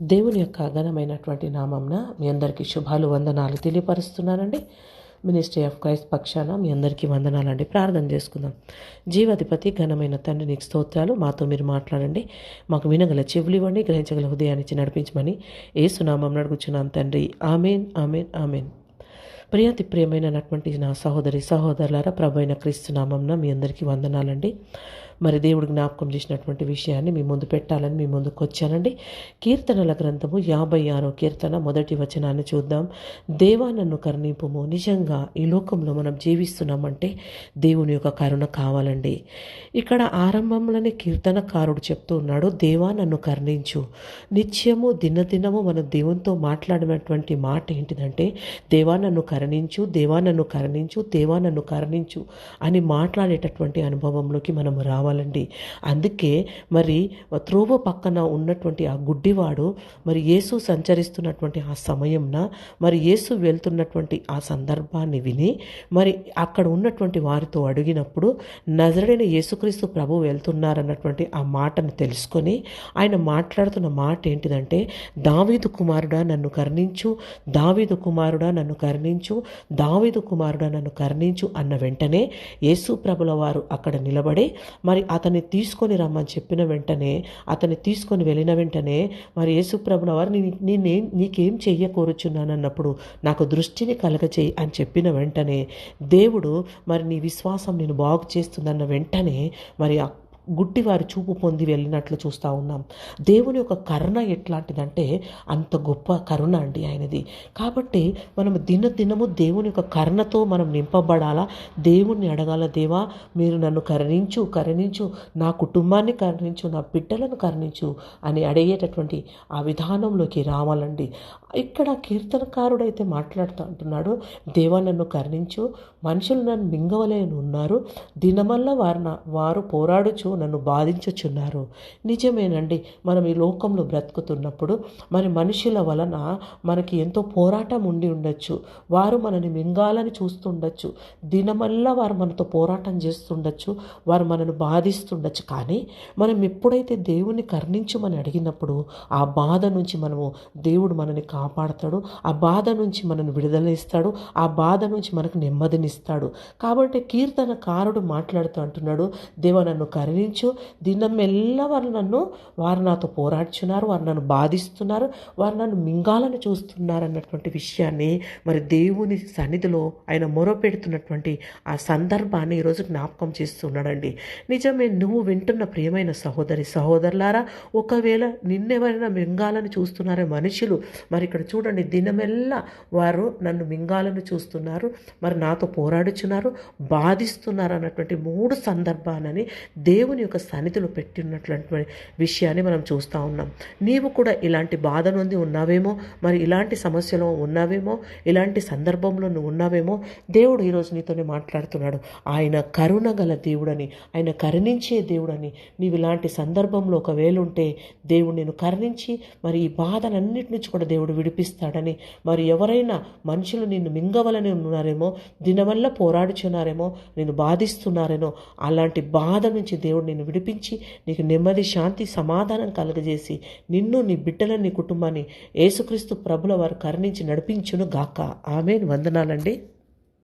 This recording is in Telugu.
దేవుని యొక్క ఘనమైనటువంటి నామంన మీ అందరికీ శుభాలు వందనాలు తెలియపరుస్తున్నానండి. మినిస్ట్రీ ఆఫ్ క్రైస్ట్ పక్షాన మీ అందరికీ వందనాలండి. ప్రార్థన చేసుకుందాం. జీవాధిపతి ఘనమైన తండ్రి నీకు స్తోత్రాలు. మాతో మీరు మాట్లాడండి. మాకు వినగల చెవులు ఇవ్వండి. గ్రహించగల హృదయాన్ని నడిపించమని ఏసునామం నడుగుచున్నాం తండ్రి. Amen amen amen. ప్రియాతి ప్రియమైనటువంటి నా సహోదరి సహోదరులారా ప్రభు అయిన క్రీస్తు నామంన మీ అందరికీ వందనాలండి. మరి దేవుడు జ్ఞాపకం చేసినటువంటి విషయాన్ని మీ ముందు పెట్టాలని మీ ముందుకు వచ్చానండి. కీర్తనల గ్రంథము యాభై ఆరో కీర్తన మొదటి వచనాన్ని చూద్దాం. దేవా నన్ను కరుణింపుము. నిజంగా ఈ లోకంలో మనం జీవిస్తున్నామంటే దేవుని యొక్క కరుణ కావాలండి. ఇక్కడ ఆరంభంలోనే కీర్తనకారుడు చెప్తూ ఉన్నాడు దేవా నన్ను కరుణించు. నిత్యము దినదినము మనం దేవునితో మాట్లాడినటువంటి మాట ఏంటిదంటే దేవా నన్ను కరుణించు. దేవా నన్ను కరుణించు. దేవా నన్ను కరుణించు అని మాట్లాడేటటువంటి అనుభవంలోకి మనం రావాలండి అందుకే మరి త్రోవ పక్కన ఉన్నటువంటి ఆ గుడ్డివాడు మరి యేసు సంచరిస్తున్నటువంటి ఆ సమయంన మరి యేసు వెళ్తున్నటువంటి ఆ సందర్భాన్ని విని మరి అక్కడ ఉన్నటువంటి వారితో అడిగినప్పుడు నజరడైన యేసుక్రీస్తు ప్రభు వెళ్తున్నారన్నటువంటి ఆ మాటను తెలుసుకొని ఆయన మాట్లాడుతున్న మాట ఏంటిదంటే దావీదు కుమారుడా నన్ను కరుణించు. దావీదు కుమారుడా నన్ను కరుణించు. దావీదు కుమారుడా నన్ను కరుణించు అన్న వెంటనే యేసు ప్రభుల వారు అక్కడ నిలబడి మరి మరి అతన్ని తీసుకొని రమ్మని చెప్పిన వెంటనే అతన్ని తీసుకొని వెళ్ళిన వెంటనే మరి యేసుప్రభుల వారు నేనేం నీకేం చెయ్య అన్నప్పుడు నాకు దృష్టిని కలగచేయి అని చెప్పిన వెంటనే దేవుడు మరి నీ విశ్వాసం నేను బాగు చేస్తుందన్న వెంటనే మరి గుడ్డివారి చూపు పొంది వెళ్ళినట్లు చూస్తూ ఉన్నాం. దేవుని యొక్క కరుణ ఎట్లాంటిదంటే అంత గొప్ప కరుణ అండి ఆయనది. కాబట్టి మనం దినదినము దేవుని యొక్క కరుణతో మనం నింపబడాలా? దేవుణ్ణి అడగాల దేవా మీరు నన్ను కరుణించు కరుణించు నా కుటుంబాన్ని కరుణించు నా బిడ్డలను కరుణించు అని అడిగేటటువంటి ఆ విధానంలోకి రావాలండి. ఇక్కడ కీర్తనకారుడైతే మాట్లాడుతూ అంటున్నాడు దేవా నన్ను కరుణించు మనుషులు నన్ను మింగవలేని ఉన్నారు. దినమల్ల వారు నా- వారు పోరాడుచు నన్ను బాధించుచున్నారు. నిజమేనండి మనం ఈ లోకంలో బ్రతుకుతున్నప్పుడు మరి మనుషుల వలన మనకి ఎంతో పోరాటం ఉండి ఉండొచ్చు. వారు మనని మింగాలని చూస్తుండొచ్చు. దినమల్లా వారు మనతో పోరాటం చేస్తుండొచ్చు. వారు మనను బాధిస్తుండొచ్చు. కానీ మనం ఎప్పుడైతే దేవుని కర్ణించమని అడిగినప్పుడు ఆ బాధ నుంచి మనము దేవుడు మనని కాపాడతాడు. ఆ బాధ నుంచి మనను విడుదలనిస్తాడు. ఆ బాధ నుంచి మనకు నెమ్మదినిస్తాడు. కాబట్టి కీర్తనకారుడు మాట్లాడుతూ అంటున్నాడు దేవ నన్ను కరుణించు దినమెల్లా వారు నన్ను వారు నాతో పోరాడుచున్నారు వారు నన్ను బాధిస్తున్నారు వారు నన్ను మింగాలని చూస్తున్నారు అన్నటువంటి విషయాన్ని మరి దేవుని సన్నిధిలో ఆయన మొరపెడుతున్నటువంటి ఆ సందర్భాన్ని ఈరోజు జ్ఞాపకం చేస్తున్నాడండి. నిజమే నువ్వు వింటున్న ప్రియమైన సహోదరి సహోదరులారా ఒకవేళ నిన్నెవరైనా మింగాలని చూస్తున్నారే మనుషులు మరి ఇక్కడ చూడండి దినమెల్లా వారు నన్ను మింగాలని చూస్తున్నారు మరి నాతో పోరాడుచున్నారు బాధిస్తున్నారు అన్నటువంటి మూడు సందర్భాలని దేవుని యొక్క సన్నిధిలో పెట్టినటువంటి విషయాన్ని మనం చూస్తూ ఉన్నాం. నీవు కూడా ఇలాంటి బాధ నుండి ఉన్నావేమో? మరి ఇలాంటి సమస్యలో ఉన్నావేమో? ఇలాంటి సందర్భంలో నువ్వు ఉన్నావేమో? దేవుడు ఈరోజు నీతోనే మాట్లాడుతున్నాడు. ఆయన కరుణ గల దేవుడని ఆయన కరుణించే దేవుడని. నీవు ఇలాంటి సందర్భంలో ఒకవేళ ఉంటే దేవుడు నేను కరుణించి మరి ఈ బాధలన్నిటి నుంచి కూడా దేవుడు విడిపిస్తాడని. మరి ఎవరైనా మనుషులు నిన్ను మింగవలని ఉన్నారేమో? దీనివల్ల పోరాడుచున్నారేమో? నేను బాధిస్తున్నారేమో? అలాంటి బాధ నుంచి దేవుడు నిన్ను విడిపించి నీకు నెమ్మది శాంతి సమాధానం కలుగజేసి నిన్ను నీ బిడ్డలను నీ కుటుంబాన్ని యేసుక్రీస్తు ప్రభుల వారు కరుణించి నడిపించును గాక ఆమె వందనాలండి.